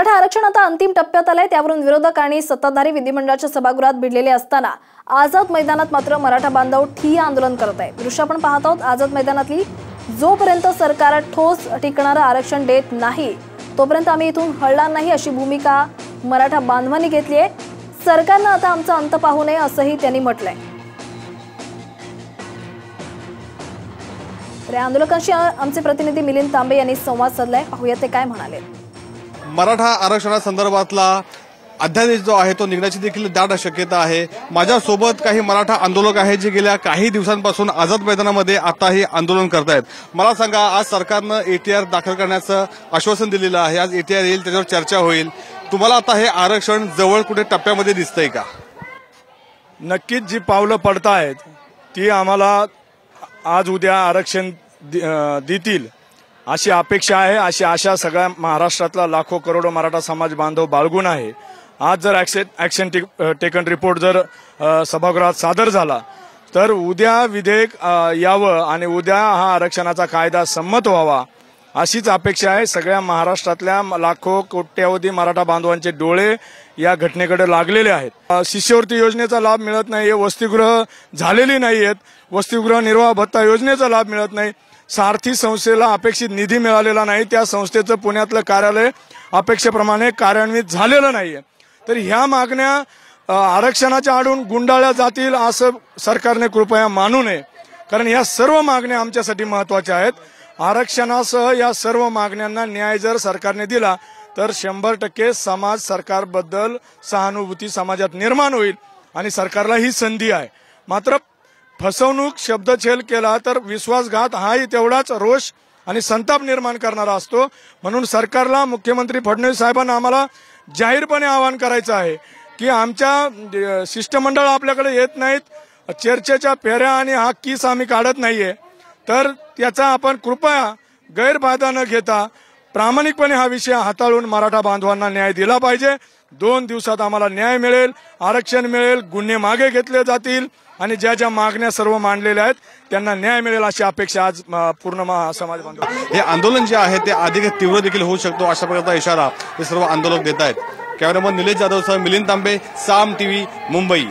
मराठा आरक्षण आता अंतिम टप्प्यात आलंय. त्यावरून विरोधक आणि सत्ताधारी विधिमंडळाच्या सभागृहात भिडलेले असताना आझाद मैदानात मात्र मराठा बांधव ठिय्या आंदोलन करत आहे दृश्य आपण पाहत आहोत आझाद मैदानातली जोपर्यंत सरकार ठोस टिकणारं आरक्षण देत नाही तोपर्यंत आम्ही इथून हळणार नाही अशी भूमिका मराठा बांधवांनी घेतली आहे. सरकारनं आता आमचा अंत पाहू नये असंही त्यांनी म्हटलंय. तर आंदोलकांशी आमचे प्रतिनिधी मिलिंद तांबे यांनी संवाद साधलाय. पाहूया ते काय म्हणाले. मराठा आरक्षणासंदर्भातला अध्यादेश जो आहे तो निघण्याची देखील दाट शक्यता आहे. माझ्यासोबत काही मराठा आंदोलक आहेत जे गेल्या काही दिवसांपासून आझाद मैदानामध्ये आताही आंदोलन करतायत. मला सांगा आज सरकारनं एटीआर दाखल करण्याचं आश्वासन दिलेलं आहे. आज एटीआर येईल त्याच्यावर चर्चा होईल. तुम्हाला आता हे आरक्षण जवळ कुठे टप्प्यामध्ये दिसतंय का? नक्कीच जी पावलं पडतायत ती आम्हाला आज उद्या आरक्षण दि- देतील. अशी अपेक्षा आहे अशी आशा सगळ्या महाराष्ट्रातला लाखो करोडो मराठा समाज बांधव बाळगून आहे. आज जर action action take- taken report जर सभागृहात सादर झाला तर उद्या विधेयक यावं आणि उद्या हा आरक्षणाचा कायदा संमत व्हावा अशीच अपेक्षा आहे सगळ्या महाराष्ट्रातल्या लाखो कोट्यावधी मराठा बांधवांचे डोळे या घटनेकडे लागलेले आहेत. शिष्यवृत्ती योजनेचा लाभ मिळत नाही वसतिगृह झालेली नाही आहेत वसतिगृह निर्वाह भत्ता योजनेचा लाभ मिळत नाही. सारथी संस्थेला अपेक्षित निधी मिळालेला नाही. त्या संस्थेचं पुण्यातलं कार्यालय अपेक्षेप्रमाणे कार्यान्वित झालेलं नाही तर ह्या मागण्या आरक्षणाच्या आडून गुंडाळल्या जातील असं सरकारने कृपया मानू नये. कारण या सर्व मागण्या आमच्यासाठी महत्त्वाच्या आहेत. आरक्षणासह या सर्व मागण्यांना न्याय जर सरकारने दिला तर शंभर टक्के समाज सरकारबद्दल सहानुभूती समाजात निर्माण होईल आणि सरकारला ही संधी आहे. मात्र फसवणूक शब्दछेल केला तर विश्वासघात हाही तेवढाच रोष आणि संताप निर्माण करणारा असतो. म्हणून सरकारला मुख्यमंत्री फडणवीस साहेबांना आम्हाला जाहीरपणे आवाहन करायचं आहे की आमच्या शिष्टमंडळ आपल्याकडे येत नाहीत. चर्चेच्या फेऱ्या आणि हा किस आम्ही काढत नाहीये. तर त्याचा आपण कृपया गैरफायदा न घेता प्रामाणिकपणे हा विषय हाताळून मराठा बांधवांना न्याय दिला पाहिजे. दोन दिवसात आम्हाला न्याय मिळेल आरक्षण मिळेल गुन्हे मागे घेतले जातील आणि ज्या ज्या मागण्या सर्व मांडलेल्या आहेत त्यांना न्याय मिळेल अशी अपेक्षा आज पूर्ण समाज बांधव हे आंदोलन जे आहे ते अधिक तीव्र देखील होऊ शकतो अशा प्रकारचा इशारा हे सर्व आंदोलक देत आहेत कॅमेरामन निलेश जाधवसह मिलिंद तांबे साम टीव्ही मुंबई.